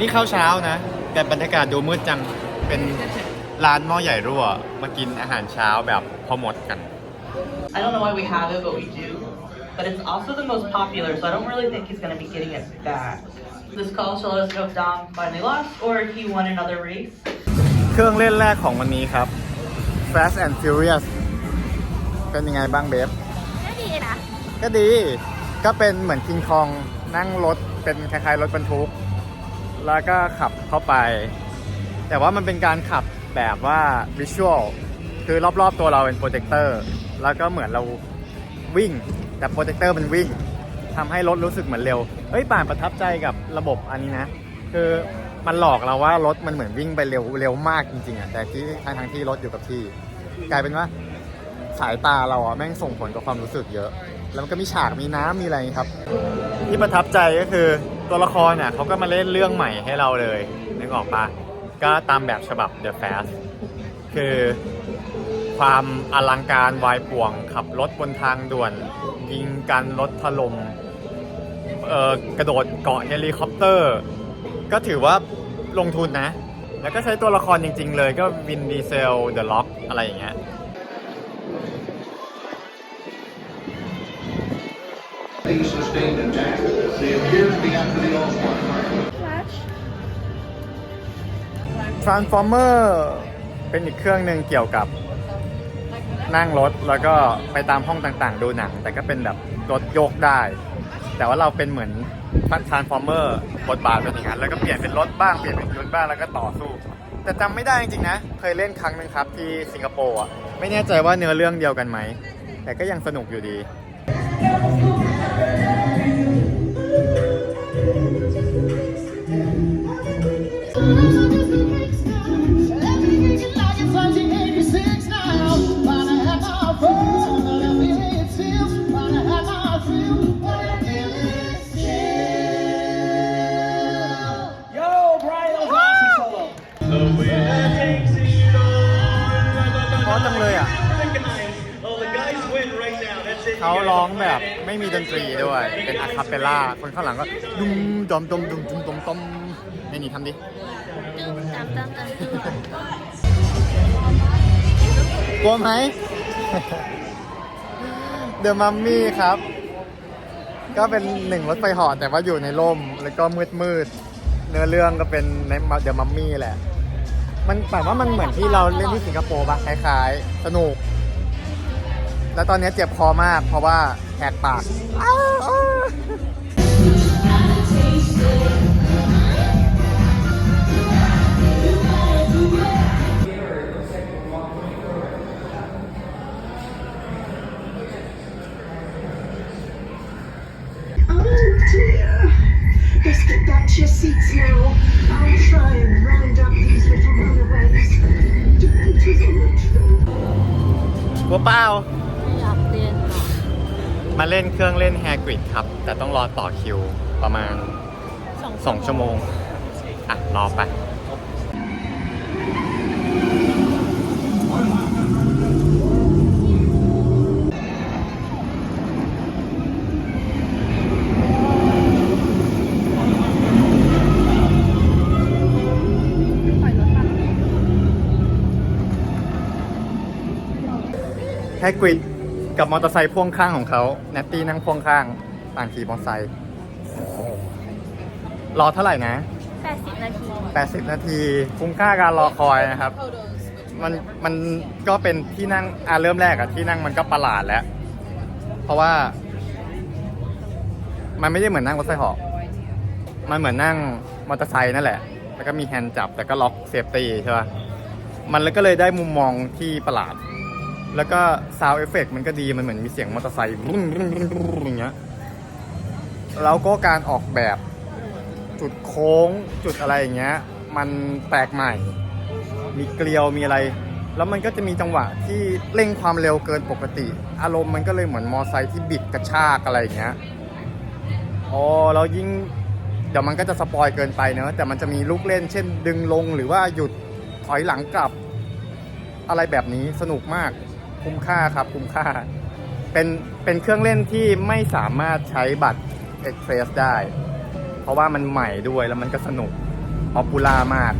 นี่ข้าวเช้านะ แต่บรรยากาศดูมืดจัง เป็นร้านหม้อใหญ่รั่ว มากินอาหารเช้าแบบพอหมดกัน I don't know why we have it, but we do. But it's also the most popular, so I don't really think he's gonna be getting it back. This call shall let us know if Dom finally lost or if he won another race. เครื่องเล่นแรกของวันนี้ครับ Fast and Furious เป็นยังไงบ้างเบฟก็ดีนะ ก็ดี ก็เป็นเหมือนคิงคองนั่งรถเป็นคล้ายๆรถบรรทุก แล้วก็ขับเข้าไป แต่ว่ามันเป็นการขับแบบว่าวิชวลคือรอบๆตัวเราเป็นโปรเจคเตอร์แล้วก็เหมือนเราวิ่ง แต่โปรเจคเตอร์มันวิ่งทำให้รถรู้สึกเหมือนเร็วเฮ้ยป่านประทับใจกับระบบอันนี้นะ คือมันหลอกเราว่ารถมันเหมือนวิ่งไปเร็วเร็วมากจริงๆอะแต่ที่ทางทางที่รถอยู่กับที่ กลายเป็นว่าสายตาเราอะแม่งส่งผลกับความรู้สึกเยอะ แล้วมันก็มีฉากมีน้ำมีอะไรครับ ที่ประทับใจก็คือ ตัวละครเนี่ยเขาก็มาเล่นเรื่องใหม่ให้เราเลยนึกออกปะก็ตามแบบฉบับ The Fast คือความอลังการวายป่วง ขับรถบนทางด่วน ยิงกันรถถลม่มเอ่อกระโดดเกาะเฮลิคอปเตอร์ ก็ถือว่าลงทุนนะ แล้วก็ใช้ตัวละครจริง ๆ เลยก็วินดีเซลเดอะล็อกอะไรอย่างเงี้ย Transformer เป็นอีกเครื่องหนึ่งเกี่ยวกับนั่งรถแล้วก็ไปตามห้องต่างๆ ดูหนัง แต่ก็เป็นแบบรถยกได้ แต่ว่าเราเป็นเหมือน Transformer บทบาทเป็นอย่างนั้นแล้วก็เปลี่ยนเป็นรถบ้างเปลี่ยนเป็นยนต์บ้างแล้วก็ต่อสู้ แต่จำไม่ได้จริงๆนะ เคยเล่นครั้งหนึ่งครับที่สิงคโปร์อะไม่แน่ใจว่าเนื้อเรื่องเดียวกันไหม แต่ก็ยังสนุกอยู่ดี ไม่มีดนตรีด้วย เป็นอะคาเปลล่า คนข้างหลังก็ดุมดอมดมดุมดุมดมต้มไม่นี่ทำดิ ตึ้งตามตามตามตึ้งกลัวไหม เดอะมัมมี่ครับ ก็เป็นหนึ่งรถไฟเหอแต่ว่าอยู่ในร่ม แล้วก็มืดมืดๆเนื้อเรื่องก็เป็นในเดอะมัมมี่แหละ มันแบบว่ามันเหมือนที่เราเล่นที่สิงคโปร์ปะคล้ายๆ สนุก แล้วตอนนี้เจ็บคอมากเพราะว่าแหกปากอ้าว มาเล่นเครื่องเล่นแฮกริดครับ แต่ต้องรอต่อคิวประมาณ 2 ชั่วโมง อะ รอไปแฮกริด กับมอเตอร์ไซค์พ่วงข้างของเขาแนตตี้นั่งพ่วงข้างต่างขี่มอเตอร์ไซค์รอเท่าไหร่นะ 80 นาที 80 นาทีคุ้มค่าการรอคอยนะครับ มันมันก็เป็นที่นั่งอ่าเริ่มแรกอะที่นั่งมันก็ประหลาดแล้ว เพราะว่า มันไม่ได้เหมือนนั่งรถไฟเหาะมันเหมือนนั่งมอเตอร์ไซค์นั่นแหละ แล้วก็มีแฮนด์จับแต่ก็ล็อกเซฟตี้ใช่ป่ะมันก็เลยได้มุมมองที่ประหลาด แล้วก็ซาวเอฟเฟกมันก็ดีมันเหมือนมีเสียงมอเตอร์ไซค์รุ่งรุ่งรุ่งอย่างเงี้ยแล้วก็การออกแบบจุดโค้งจุดอะไรอย่างเงี้ย มันแปลกใหม่ มีเกลียวมีอะไร แล้วมันก็จะมีจังหวะที่เร่งความเร็วเกินปกติ อารมณ์มันก็เลยเหมือนมอไซค์ที่บิดกระชากอะไรอย่างเงี้ยอ๋อแล้วยิ่งเดี๋ยวมันก็จะสปอยเกินไปเนอะแต่มันจะมีลูกเล่น เช่น ดึงลงหรือว่าหยุดถอยหลังกลับอะไรแบบนี้สนุกมาก คุ้มค่าครับคุ้มค่า เป็นเป็นเครื่องเล่นที่ไม่สามารถใช้บัตร Express ได้ เพราะว่ามันใหม่ด้วยแล้วมันก็สนุกออปปูล่ามาก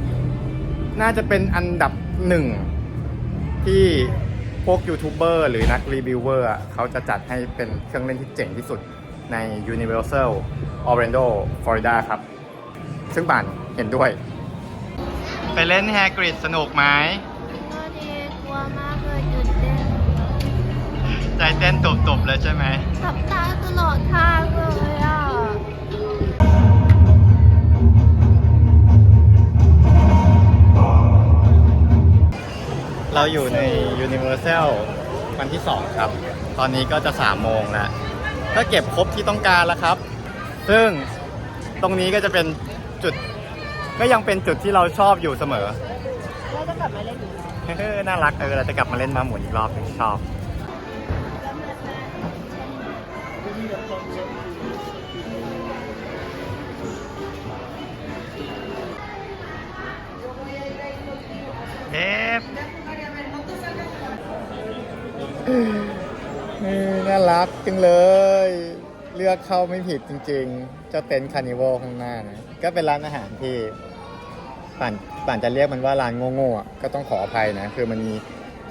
น่าจะเป็นอันดับหนึ่งที่พวกยูทูบเบอร์หรือนักรีวิวเวอร์อะเขาจะจัดให้เป็นเครื่องเล่นที่เจ๋งที่สุดใน Universal Orlando Florida ครับ ซึ่งป่านเห็นด้วย ไปเล่นแฮกริดสนุกไหมก็ดีกลัวมากเลยตื่นเต้น ใจเต้นตุบๆเลยใช่ไหมขับตาตลอดทางเลยอะ เราอยู่ใน Universal วันที่ 2 ครับ ตอนนี้ก็จะ3โมงแล้ว ก็เก็บครบที่ต้องการแล้วครับ ซึ่งตรงนี้ก็จะเป็นจุด ก็ยังเป็นจุดที่เราชอบอยู่เสมอแล้วจะกลับมาเล่นอีกไหมเออน่ารักเออเราจะกลับมาเล่นมาหมุนอีกรอบหนึงชอบ เอฟน่ารักจังเลย เลือกเข้าไม่ผิดจริงๆ เจ้าเต็นท์คานิวัลข้างหน้านะ ก็เป็นร้านอาหารที่ป่านป่านจะเรียกมันว่าร้านโง่ๆอะก็ต้องขออภัยนะ คือมันมี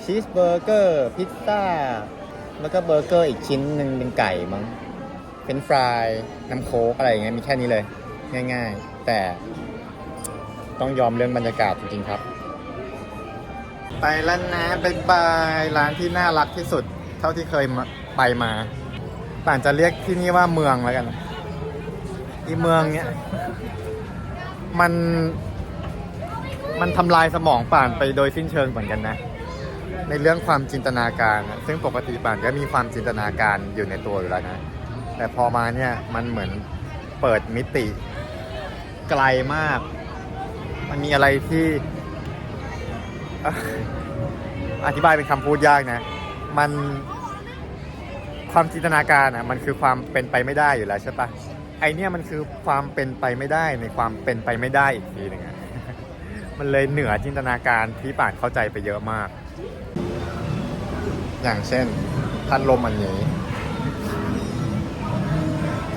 ชีสเบอร์เกอร์ พิซซ่า แล้วก็เบอร์เกอร์อีกชิ้นหนึ่งเป็นไก่มั้ง เป็นฟรายน้ำโค้กอะไรอย่างเงี้ยมีแค่นี้เลยง่าย ๆ แต่ต้องยอมเรื่องบรรยากาศจริงๆครับ ไปแล้วนะบายบายร้านที่น่ารักที่สุด เท่าที่เคยมาไปมาป่านจะเรียกที่นี่ว่าเมืองแล้วกันอีเมืองเนี้ยมันมันทำลายสมองป่านไปโดยสิ้นเชิงเหมือนกันนะ ในเรื่องความจินตนาการ ซึ่งปกติป่านก็มีความจินตนาการอยู่ในตัวอยู่แล้วนะ แต่พอมาเนี่ยมันเหมือนเปิดมิติไกลมาก มันมีอะไรที่ออธิบายเป็นคำพูดยากนะ มันความจินตนาการอะมันคือความเป็นไปไม่ได้อยู่แล้วใช่ปะไอเนี่ยมันคือความเป็นไปไม่ได้ในความเป็นไปไม่ได้อีกทีหนึ่งอะมันเลยเหนือจินตนาการที่ป่านเข้าใจไปเยอะมาก อย่างเช่นพัดลมอันนี้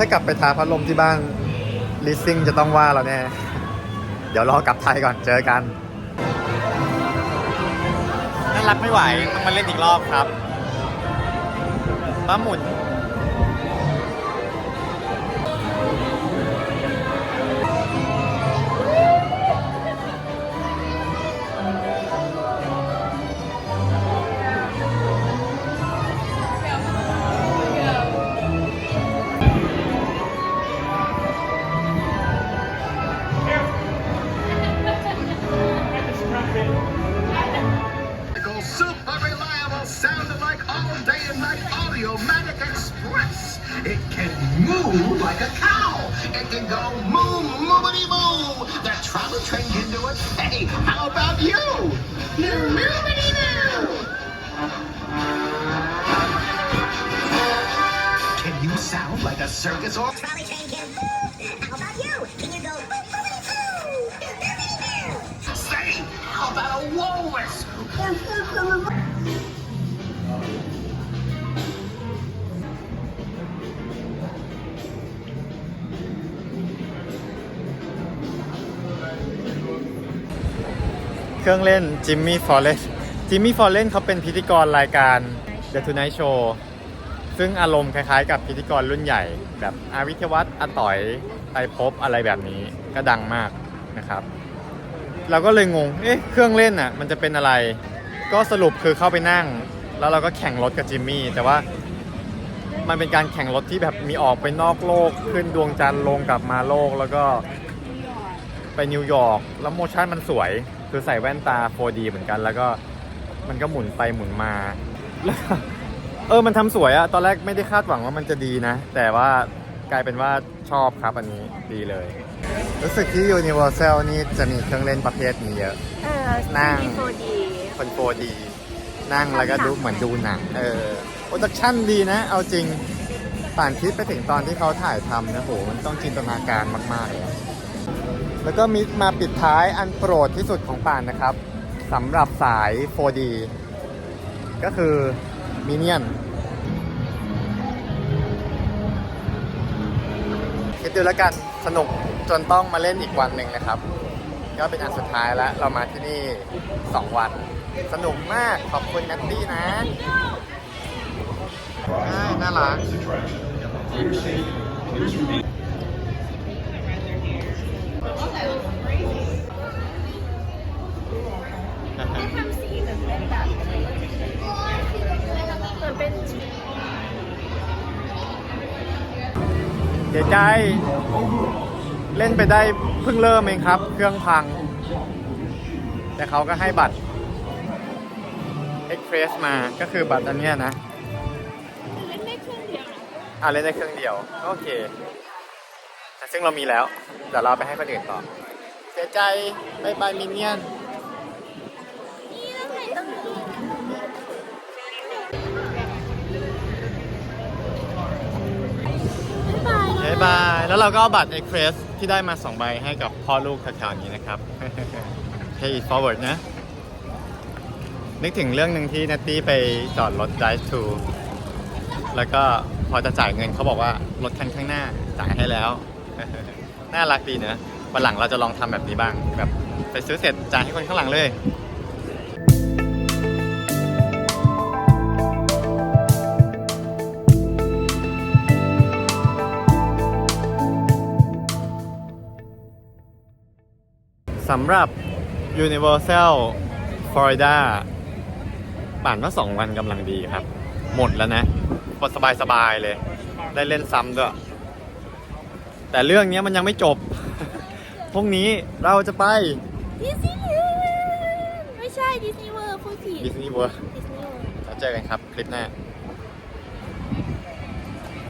ถ้ากลับไปทาพัดลมที่บ้านลิสซิ่งจะต้องว่าเราแน่ เดี๋ยวรอกลับไทยก่อนเจอกันน่ารักไม่ไหว ต้องมาเล่นอีกรอบครับม้าหมุน Magic Express. It can move like a cow. It can go moo, moobity moo. Moo. The travel train can do it. Hey, how about you? Moo, moobity moo. Can you sound like a circus or trolley train can move. How about you? Can you go boop, boopity boo? Boopity boo? say, how about a walrus? เครื่องเล่นจิมมี่ฟอร์เรนจิมมี่ฟอร์เรนเขาเป็นพิธีกรรายการ The Tonight Show ซึ่งอารมณ์คล้ายๆ กับพิธีกรรุ่นใหญ่ แบบอาวิทยวัฒน์อาต่อยไตรภพอะไรแบบนี้ก็ดังมากนะครับ เราก็เลยงง เอ๊ะ เครื่องเล่นอะ มันจะเป็นอะไร ก็สรุปคือเข้าไปนั่ง แล้วเราก็แข่งรถกับจิมมี่ แต่ว่ามันเป็นการแข่งรถที่แบบมีออกไปนอกโลก ขึ้นดวงจันทร์ลงกลับมาโลกแล้วก็ไปนิวยอร์กแล้วโมชั่นมันสวย คือใส่แว่นตา 4D เหมือนกัน แล้วก็มันก็หมุนไปหมุนมาแล้วก็เออมันทำสวยอะตอนแรกไม่ได้คาดหวังว่ามันจะดีนะ แต่ว่ากลายเป็นว่าชอบครับอันนี้ดีเลย รู้สึกที่ Universal นี่จะมีเครื่องเล่นประเภทนี้เยอะ เออ นั่งโฟดีคนโ 4D นั่งแล้วก็ดูเหมือนดูหนัง เออโปรดักชั่นดีนะ เอาจริงป่านคิดไปถึงตอนที่เขาถ่ายทำนะโหมันต้องจินตนาการมาก ๆ เลย แล้วก็มีมาปิดท้ายอันโปรดที่สุดของป่านนะครับสำหรับสาย 4D ก็คือมิเนียนคิดดูแล้วกันสนุกจนต้องมาเล่นอีกวันหนึ่งนะครับ ก็เป็นอันสุดท้ายแล้ว เรามาที่นี่ 2 วัน สนุกมากขอบคุณนัตตี้นะน่ารัก เป็นเดี๋ยวใจ เล่นไปได้เพิ่งเริ่มเองครับ เครื่องพัง แต่เขาก็ให้บัตร Express มาก็คือบัตรอันเนี้ยนะ เล่นได้เครื่องเดียวอ่าเล่นได้เครื่องเดียวก็โอเคแต่ซึ่งเรามีแล้วเดี๋ยวเราไปให้คนอื่นต่อ เสียใจบายบายมินเนี่ยน บายบายนะบาย แล้วเราก็เอาบัตร Express ที่ได้มา2ใบให้กับพ่อลูกแถวๆนี้นะครับ Pay it forward นะ นึกถึงเรื่องหนึ่งที่นัตตี้ไปจอดรถ Drive to แล้วก็พอจะจ่ายเงินเขาบอกว่ารถคันข้างหน้าจ่ายให้แล้ว น่ารักดีเนะวันหลังเราจะลองทำแบบนี้บ้างแบบไปซื้อเสร็จจ่ายให้คนข้างหลังเลย สำหรับ Universal Florida ป่านว่า2วันกำลังดีครับ หมดแล้วนะปสบายสบายๆเลย ได้เล่นซ้ำด้วย แต่เรื่องนี้มันยังไม่จบ พรุ่งนี้เราจะไปดิสนีย์แลนด์ไม่ใช่ดิสนีย์เวิร์พูดผิดดิสนีย์เวิร์ดิสนีย์เวิร์แล้วเจอกันครับ คลิปหน้า